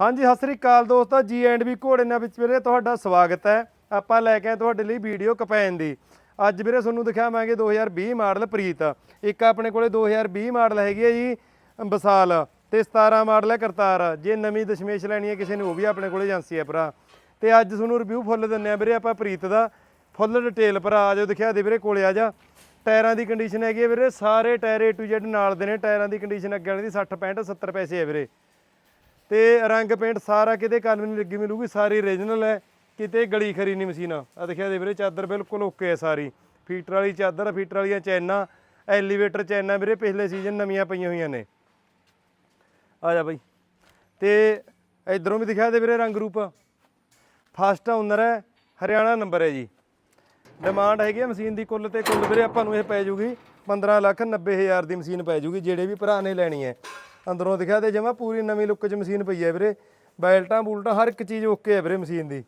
ਹਾਂਜੀ, ਸਤਿ ਸ੍ਰੀ ਅਕਾਲ ਦੋਸਤੋ, ਜੀ ਐਂਡ ਵੀ ਘੋੜੇ ਨਾਲ ਵਿੱਚ ਵੀਰੇ ਤੁਹਾਡਾ ਸਵਾਗਤ ਹੈ। ਆਪਾਂ ਲੈ ਕੇ ਆਏ ਤੁਹਾਡੇ ਲਈ ਵੀਡੀਓ ਕਪੈਨ ਦੀ। ਅੱਜ ਵੀਰੇ ਤੁਹਾਨੂੰ ਦਿਖਾਵਾਂਗੇ 2020 ਮਾਡਲ ਪ੍ਰੀਤ। ਇੱਕ ਆਪਣੇ ਕੋਲੇ 2020 ਮਾਡਲ ਹੈਗੀ ਹੈ ਜੀ ਵਿਸਾਲ ਤੇ 17 ਮਾਡਲ ਹੈ ਕਰਤਾਰ। ਜੇ ਨਵੀਂ ਦਸ਼ਮੇਸ਼ ਲੈਣੀ ਹੈ ਕਿਸੇ ਨੇ, ਉਹ ਵੀ ਆਪਣੇ ਕੋਲੇ ਏਜੰਸੀ ਹੈ ਭਰਾ। ਤੇ ਅੱਜ ਤੁਹਾਨੂੰ ਰਿਵਿਊ ਫੁੱਲ ਦਿੰਨੇ ਆ ਵੀਰੇ ਆਪਾਂ ਪ੍ਰੀਤ ਦਾ। ਫੁੱਲ ਡਿਟੇਲ ਭਰਾ, ਆ ਜਾਓ ਦਿਖਿਆ ਦੇ ਵੀਰੇ ਕੋਲੇ, ਆ ਜਾ। ਟਾਇਰਾਂ ਦੀ ਕੰਡੀਸ਼ਨ ਹੈਗੀ ਹੈ ਵੀਰੇ, ਸਾਰੇ ਟਾਇਰ A to Z ਨਾਲ ਦੇ ਨੇ। ਟਾਇਰਾਂ ਦੀ ਕੰਡੀਸ਼ਨ ਅੱਗੇ ਵਾਲੀ ਦੀ 60 65 70 ਪੈਸੇ ਹੈ ਵੀਰੇ। ਤੇ ਰੰਗ ਪੇਂਟ ਸਾਰਾ ਕਿਤੇ ਕੰਨ ਨਹੀਂ ਲੱਗੀ ਮਿਲੂਗੀ, ਸਾਰੀ ਓਰੀਜਨਲ ਹੈ। ਕਿਤੇ ਗਲੀ ਖਰੀ ਨਹੀਂ ਮਸ਼ੀਨ। ਆ ਦੇਖਿਆ ਦੇ ਵੀਰੇ, ਚਾਦਰ ਬਿਲਕੁਲ ਓਕੇ ਹੈ ਸਾਰੀ। ਫੀਟਰ ਵਾਲੀ ਚਾਦਰ, ਫੀਟਰ ਵਾਲੀਆਂ ਚੈਨਾਂ ਐਲੀਵੇਟਰ ਚੈਨਾਂ ਵੀਰੇ, ਪਿਛਲੇ ਸੀਜ਼ਨ ਨਵੀਆਂ ਪਈਆਂ ਹੋਈਆਂ ਨੇ। ਆ ਜਾ ਬਾਈ। ਤੇ ਇਧਰੋਂ ਵੀ ਦਿਖਾ ਦੇ ਵੀਰੇ ਰੰਗ ਰੂਪ। ਫਸਟ ਓਨਰ ਹੈ, ਹਰਿਆਣਾ ਨੰਬਰ ਹੈ ਜੀ। ਡਿਮਾਂਡ ਹੈਗੀ ਹੈ ਮਸ਼ੀਨ ਦੀ ਕੁੱਲ ਤੇ ਕੁੱਲ ਵੀਰੇ, ਆਪਾਂ ਨੂੰ ਇਹ ਪੈ ਜੂਗੀ 15 ਲੱਖ 90 ਹਜ਼ਾਰ ਦੀ ਮਸ਼ੀਨ ਪੈ ਜੂਗੀ, ਜਿਹੜੇ ਵੀ ਭਰਾ ਨੇ ਲੈਣੀ ਹੈ। ਅੰਦਰੋਂ ਦਿਖਿਆ ਦੇ ਜਮਾ ਪੂਰੀ ਨਵੀਂ ਲੁੱਕ 'ਚ ਮਸ਼ੀਨ ਪਈ ਹੈ ਵੀਰੇ। ਬੈਲਟਾਂ, ਬੂਲਟਾਂ, ਹਰ ਇੱਕ ਚੀਜ਼ ਓਕੇ ਹੈ ਵੀਰੇ ਮਸ਼ੀਨ ਦੀ।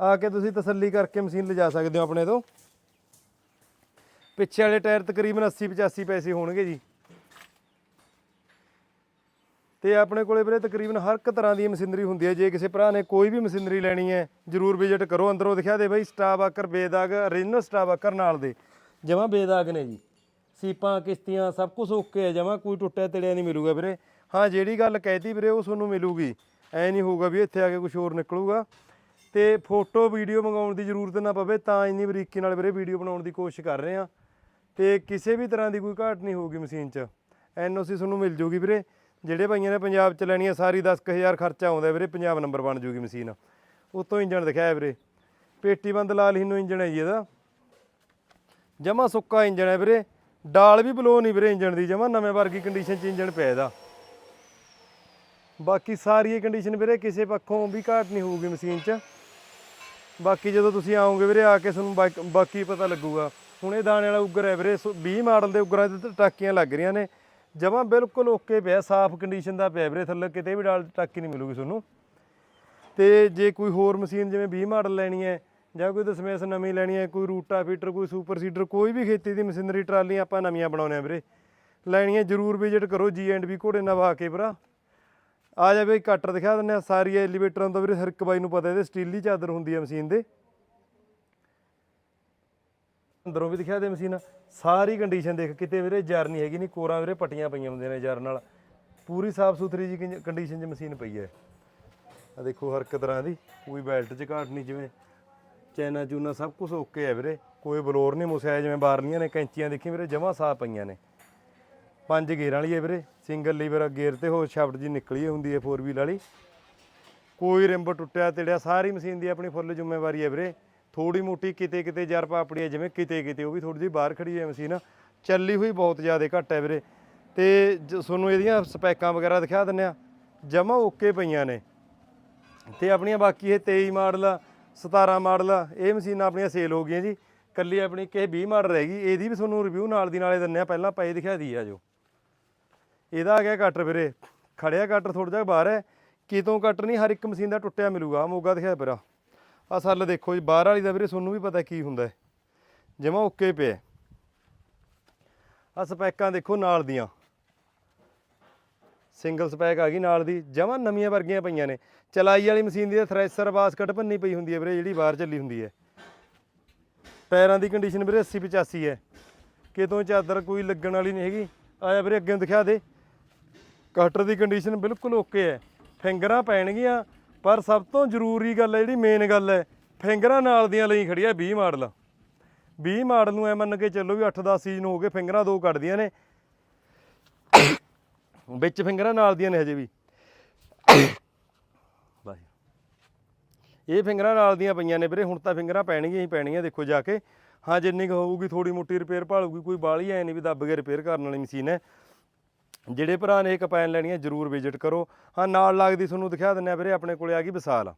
ਆ ਕੇ ਤੁਸੀਂ ਤਸੱਲੀ ਕਰਕੇ ਮਸ਼ੀਨ ਲਿਜਾ ਸਕਦੇ ਹੋ ਆਪਣੇ ਤੋਂ। ਪਿੱਛੇ ਵਾਲੇ ਟਾਇਰ ਤਕਰੀਬਨ 80 85 ਪੈਸੇ ਹੋਣਗੇ ਜੀ। ਤੇ ਆਪਣੇ ਕੋਲੇ ਵੀਰੇ ਤਕਰੀਬਨ ਹਰ ਇੱਕ ਤਰ੍ਹਾਂ ਦੀ ਮਸ਼ੀਨਰੀ ਹੁੰਦੀ ਹੈ। ਜੇ ਕਿਸੇ ਭਰਾ ਨੇ ਕੋਈ ਵੀ ਮਸ਼ੀਨਰੀ ਲੈਣੀ ਹੈ, ਜਰੂਰ ਵਿਜ਼ਿਟ ਕਰੋ। ਅੰਦਰੋਂ ਦਿਖਾ ਦੇ ਬਈ ਸਟਾਬਾਕਰ ਬੇਦਾਗ origignal ਸਟਾਬਾਕਰ ਨਾਲ ਦੇ। ਜਮਾਂ ਬੇਦਾਗ ਨੇ ਜੀ। ਸੀਪਾਂ, ਕਿਸ਼ਤੀਆਂ, ਸਭ ਕੁਝ ਓਕੇ ਹੈ ਜਮਾਂ ਕੋਈ ਟੁੱਟਿਆ ਤੜਿਆ ਨਹੀਂ ਮਿਲੂਗਾ ਵੀਰੇ। ਹਾਂ, ਜਿਹੜੀ ਗੱਲ ਕਹਿਤੀ ਵੀਰੇ, ਉਹ ਤੁਹਾਨੂੰ ਮਿਲੂਗੀ। ਐ ਨਹੀਂ ਹੋਊਗਾ ਵੀ ਇੱਥੇ ਆ ਕੇ ਕੁਝ ਹੋਰ ਨਿਕਲੂਗਾ। ਤੇ ਫੋਟੋ, ਵੀਡੀਓ ਮੰਗਾਉਣ ਦੀ ਜ਼ਰੂਰਤ ਨਾ ਪਵੇ, ਤਾਂ ਇੰਨੀ ਬਰੀਕੀ ਨਾਲ ਵੀਰੇ ਵੀਡੀਓ ਬਣਾਉਣ ਦੀ ਕੋਸ਼ਿਸ਼ ਕਰ ਰਹੇ ਆ ਤੇ ਕਿਸੇ ਵੀ ਤਰ੍ਹਾਂ ਦੀ ਕੋਈ ਘਾਟ ਨਹੀਂ ਹੋਊਗੀ ਮਸ਼ੀਨ 'ਚ। ਐਨਓਸੀ ਤੁਹਾਨੂੰ ਮਿਲ ਜੂਗੀ ਵੀਰੇ। ਜਿਹੜੇ ਭਾਈਆਂ ਨੇ ਪੰਜਾਬ 'ਚ ਲੈਣੀ ਆ, ਸਾਰੀ 10000 ਖਰਚਾ ਆਉਂਦਾ ਵੀਰੇ, ਪੰਜਾਬ ਨੰਬਰ ਬਣ ਜੂਗੀ ਮਸ਼ੀਨ। ਉਤੋਂ ਇੰਜਣ ਦਿਖਾਇਆ ਵੀਰੇ। ਪੇਟੀ ਬੰਦ ਲਾਲ ਹਿੰਨੂ ਇੰਜਣ ਹੈ ਜੀ ਇਹਦਾ। ਜਮਾ ਸੁੱਕਾ ਇੰਜਣ ਹੈ ਵੀਰੇ। ਡਾਲ ਵੀ ਬਲੋ ਨਹੀਂ ਵੀਰੇ ਇੰਜਣ ਦੀ, ਜਮਾ ਨਵੇਂ ਵਰਗੀ ਕੰਡੀਸ਼ਨ 'ਚ ਇੰਜਣ ਪਿਆ ਇਹਦਾ। ਬਾਕੀ ਸਾਰੀ ਇਹ ਕੰਡੀਸ਼ਨ ਵੀਰੇ ਕਿਸੇ ਪੱਖੋਂ ਵੀ ਘਾਟ ਨਹੀਂ ਹੋਊਗੀ ਮਸ਼ੀਨ 'ਚ। ਬਾਕੀ ਜਦੋਂ ਤੁਸੀਂ ਆਓਗੇ ਵੀਰੇ, ਆ ਕੇ ਤੁਹਾਨੂੰ ਬਾਕ- ਬਾਕੀ ਪਤਾ ਲੱਗੂਗਾ। ਹੁਣ ਇਹ ਦਾਣੇ ਵਾਲਾ ਉਗਰ ਹੈ ਵੀਰੇ, ਸੋ 20 ਮਾਡਲ ਦੇ ਉਗਰਾਂ ਤੇ ਟਾਕੀਆਂ ਲੱਗ ਰਹੀਆਂ ਨੇ। ਜਮਾਂ ਬਿਲਕੁਲ ਓਕੇ ਪਿਆ, ਸਾਫ਼ ਕੰਡੀਸ਼ਨ ਦਾ ਪਿਆ ਵੀਰੇ, ਥੱਲੇ ਕਿਤੇ ਵੀ ਡਾਲ ਟਾਕੀ ਨਹੀਂ ਮਿਲੂਗੀ ਤੁਹਾਨੂੰ। ਤੇ ਜੇ ਕੋਈ ਹੋਰ ਮਸ਼ੀਨ ਜਿਵੇਂ 20 ਮਾਡਲ ਲੈਣੀ ਹੈ ਜਾਂ ਕੋਈ ਦਸਮੇਸ ਨਵੀਂ ਲੈਣੀ ਹੈ, ਕੋਈ ਰੂਟਾ ਫੀਟਰ, ਕੋਈ ਸੁਪਰ ਸੀਡਰ, ਕੋਈ ਵੀ ਖੇਤੀ ਦੀ ਮਸ਼ੀਨਰੀ, ਟਰਾਲੀਆਂ ਆਪਾਂ ਨਵੀਆਂ ਬਣਾਉਣੇ ਆ ਵੀਰੇ। ਲੈਣੀਆਂ ਜਰੂਰ ਵਿਜ਼ਿਟ ਕਰੋ ਜੀ ਐਂਡ ਬੀ ਘੋੜੇ ਨਵਾ ਕੇ ਭਰਾ। ਆ ਜਾਵੇ ਕਟਰ ਦਿਖਾ ਦਿੰਦੇ ਆ ਸਾਰੀ ਐਲੀਵੇਟਰਾਂ ਤੋਂ ਵੀਰੇ ਹਰ ਇੱਕ ਬਾਈ ਨੂੰ ਪਤਾ ਇਹਦੇ ਸਟੀਲੀ ਚਾਦਰ ਹੁੰਦੀ ਹੈ ਮਸ਼ੀਨ ਦੇ। ਅੰਦਰੋਂ ਵੀ ਦਿਖਾ ਦੇ ਮਸ਼ੀਨ। ਸਾਰੀ ਕੰਡੀਸ਼ਨ ਦੇਖ, ਕਿਤੇ ਵੀਰੇ ਜਰ ਨਹੀਂ ਹੈਗੀ, ਨਹੀਂ ਕੋਰਾਂ ਵੀਰੇ ਪੱਟੀਆਂ ਪਈਆਂ ਹੁੰਦੀਆਂ ਨੇ ਜਰ ਨਾਲ। ਪੂਰੀ ਸਾਫ਼ ਸੁਥਰੀ ਜੀ ਕੰਡੀਸ਼ਨ 'ਚ ਮਸ਼ੀਨ ਪਈ ਹੈ। ਆ ਦੇਖੋ ਹਰ ਇੱਕ ਤਰ੍ਹਾਂ ਦੀ, ਕੋਈ ਬੈਲਟ 'ਚ ਘਾਟ ਨਹੀਂ ਜਿਵੇਂ ਚੈਨਾ ਚੂਨਾ ਸਭ ਕੁਝ ਓਕੇ ਹੈ ਵੀਰੇ। ਕੋਈ ਬਲੋਰ ਨਹੀਂ ਮੁਸਿਆ, ਜਿਵੇਂ ਬਾਰਲੀਆਂ ਨੇ, ਕੈਂਚੀਆਂ ਦੇਖੀ ਵੀਰੇ, ਜਮਾ ਸਾਫ਼ ਪਈਆਂ ਨੇ। ਪੰਜ ਗੇਅਰ ਵਾਲੀ ਹੈ ਵੀਰੇ, ਸਿੰਗਲ ਲੀਵਰ ਗੇਅਰ ਤੇ ਹੋਰ ਸ਼ਾਫਟ ਜੀ ਨਿਕਲੀ ਹੁੰਦੀ ਹੈ 4 ਵੀਲ ਵਾਲੀ। ਕੋਈ ਰਿੰਬ ਟੁੱਟਿਆ, ਤੇੜਿਆ, ਸਾਰੀ ਮਸ਼ੀਨ ਦੀ ਆਪਣੀ ਫੁੱਲ ਜ਼ਿੰਮੇਵਾਰੀ ਹੈ ਵੀਰੇ। ਥੋੜੀ ਮੋਟੀ ਕਿਤੇ ਕਿਤੇ ਜਰ ਪਾਪੜੀ ਹੈ ਜਿਵੇਂ ਕਿਤੇ ਕਿਤੇ, ਉਹ ਵੀ ਥੋੜੀ ਜਿਹੀ ਬਾਹਰ ਖੜੀ ਹੈ ਮਸ਼ੀਨ। ਚੱਲੀ ਹੋਈ ਬਹੁਤ ਜ਼ਿਆਦਾ ਘੱਟ ਹੈ ਵੀਰੇ। ਤੇ ਜ- ਤੁਹਾਨੂੰ ਇਹਦੀਆਂ ਸਪੈਕਾਂ ਵਗੈਰਾ ਦਿਖਾ ਦਿੰਨੇ ਆ। ਜਮਾ ਓਕੇ ਪਈਆਂ ਨੇ। ਤੇ ਆਪਣੀਆਂ ਬਾਕੀ ਇਹ 23 ਮਾਡਲ 17 ਮਾਡਲ, ਇਹ ਮਸ਼ੀਨਾਂ ਆਪਣੀਆਂ ਸੇਲ ਹੋ ਗਈਆਂ ਜੀ। ਕੱਲੀ ਆਪਣੀ ਕਿਸੇ 20 ਮਾਡਲ ਰਹਿ ਗਈ, ਇਹਦੀ ਵੀ ਤੁਹਾਨੂੰ ਰਿਵਿਊ ਨਾਲ ਦੀ ਨਾਲੇ ਦਿੰਨੇ ਆ, ਪਹਿਲਾਂ ਪਏ ਦਿਖਾ ਦੀ ਆ ਜੋ। ਇਹਦਾ ਆ ਗਿਆ ਕਟਰ ਵੀਰੇ, ਖੜਿਆ ਕਟਰ ਥੋੜਾ ਜਿਹਾ ਬਾਹਰ ਹੈ, ਕਿਤੋਂ ਕਟਰ ਨਹੀਂ, ਹਰ ਇੱਕ ਮਸ਼ੀਨ ਦਾ ਟੁੱਟਿਆ ਮਿਲੂਗਾ ਮੋਗਾ ਦਿਖਾਇਆ ਵੀਰਾ। ਆ ਸੱਲ ਦੇਖੋ ਜੀ, ਬਾਹਰ ਵਾਲੀ ਦਾ ਵੀਰੇ ਤੁਹਾਨੂੰ ਵੀ ਪਤਾ ਕੀ ਹੁੰਦਾ ਹੈ। ਜਮਾ ਓਕੇ ਪਿਆ ਆ ਸਪੈਕਾਂ ਦੇਖੋ ਨਾਲ ਦੀਆਂ। ਸਿੰਗਲ ਸਪੈਕ ਆ ਗਈ ਨਾਲ ਦੀ, ਜਮਾ ਨਵੀਆਂ ਵਰਗੀਆਂ ਪਈਆਂ ਨੇ। ਚਲਾਈ ਵਾਲੀ ਮਸ਼ੀਨ ਦੀ ਥ੍ਰੈਸ਼ਰ ਬਾਸਕਟ ਭੰਨੀ ਪਈ ਹੁੰਦੀ ਹੈ ਵੀਰੇ, ਜਿਹੜੀ ਬਾਹਰ ਚੱਲੀ ਹੁੰਦੀ ਹੈ। ਟਾਇਰਾਂ ਦੀ ਕੰਡੀਸ਼ਨ ਵੀਰੇ 80 85 ਹੈ। ਕਿਤੋਂ ਚਾਦਰ ਕੋਈ ਲੱਗਣ ਵਾਲੀ ਨਹੀਂ ਹੈਗੀ। ਆਇਆ ਵੀਰੇ, ਅੱਗੇ ਦਿਖਾ ਦੇ। ਕਟਰ ਦੀ ਕੰਡੀਸ਼ਨ ਬਿਲਕੁਲ ਓਕੇ ਹੈ। ਫਿੰਗਰਾਂ ਪੈਣਗੀਆਂ, ਪਰ ਸਭ ਤੋਂ ਜ਼ਰੂਰੀ ਗੱਲ ਹੈ ਜਿਹੜੀ ਮੇਨ ਗੱਲ ਹੈ, ਫਿੰਗਰਾਂ ਨਾਲ ਦੀਆਂ ਲਈ ਖੜੀ ਹੈ 20 ਮਾਡਲ। 20 ਮਾਡਲ ਨੂੰ ਐ ਮੰਨ ਕੇ ਚੱਲੋ ਵੀ 8-10 ਸੀਜ਼ਨ ਹੋ ਗਏ, ਫਿੰਗਰਾਂ ਦੋ ਕੱਢਦੀਆਂ ਨੇ। ਵਿੱਚ ਫਿੰਗਰਾਂ ਨਾਲ ਦੀਆਂ ਨੇ ਹਜੇ ਵੀ। ਬਾਈ ਇਹ ਫਿੰਗਰਾਂ ਨਾਲ ਦੀਆਂ ਪਈਆਂ ਨੇ ਵੀਰੇ, ਹੁਣ ਤਾਂ ਫਿੰਗਰਾਂ ਪੈਣਗੀਆਂ ਹੀ ਪੈਣਗੀਆਂ ਦੇਖੋ ਜਾ ਕੇ। ਹਾਂ, ਜਿੰਨੀ ਕੁ ਹੋਊਗੀ ਥੋੜੀ ਮੋਟੀ ਰਿਪੇਅਰ ਭਾਲੂਗੀ, ਕੋਈ ਬਾਲੀ ਐ ਨਹੀਂ ਵੀ ਦੱਬ ਕੇ ਰਿਪੇਅਰ ਕਰਨ ਵਾਲੀ ਮਸ਼ੀਨ ਹੈ। ਜਿਹੜੇ ਭਰਾ ਨੇ ਇਹ ਕਪੈਨ ਲੈਣੀ ਹੈ, ਜਰੂਰ ਵਿਜ਼ਿਟ ਕਰੋ। ਹਾਂ, ਨਾਲ ਲੱਗਦੀ ਤੁਹਾਨੂੰ ਦਿਖਾ ਦਿੰਨੇ ਆ ਵੀਰੇ, ਆਪਣੇ ਕੋਲੇ ਆ ਗਈ ਵਿਸਾਲ।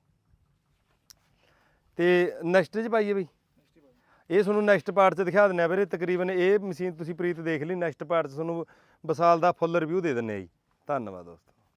ਤੇ ਨੈਕਸਟ 'ਚ ਪਾਈਏ ਬਈ। ਇਹ ਤੁਹਾਨੂੰ ਨੈਕਸਟ ਪਾਰਟ 'ਚ ਦਿਖਾ ਦਿੰਨੇ ਆ ਵੀਰੇ, ਤਕਰੀਬਨ ਇਹ ਮਸ਼ੀਨ ਤੁਸੀਂ ਪ੍ਰੀਤ ਦੇਖ ਲਈ ਨੈਕਸਟ ਪਾਰਟ 'ਚ ਤੁਹਾਨੂੰ ਵਿਸਾਲ ਦਾ ਫੁੱਲ ਰਿਵਿਊ ਦੇ ਦਿੰਨੇ ਆ ਜੀ। ਧੰਨਵਾਦ ਦੋਸਤੋ।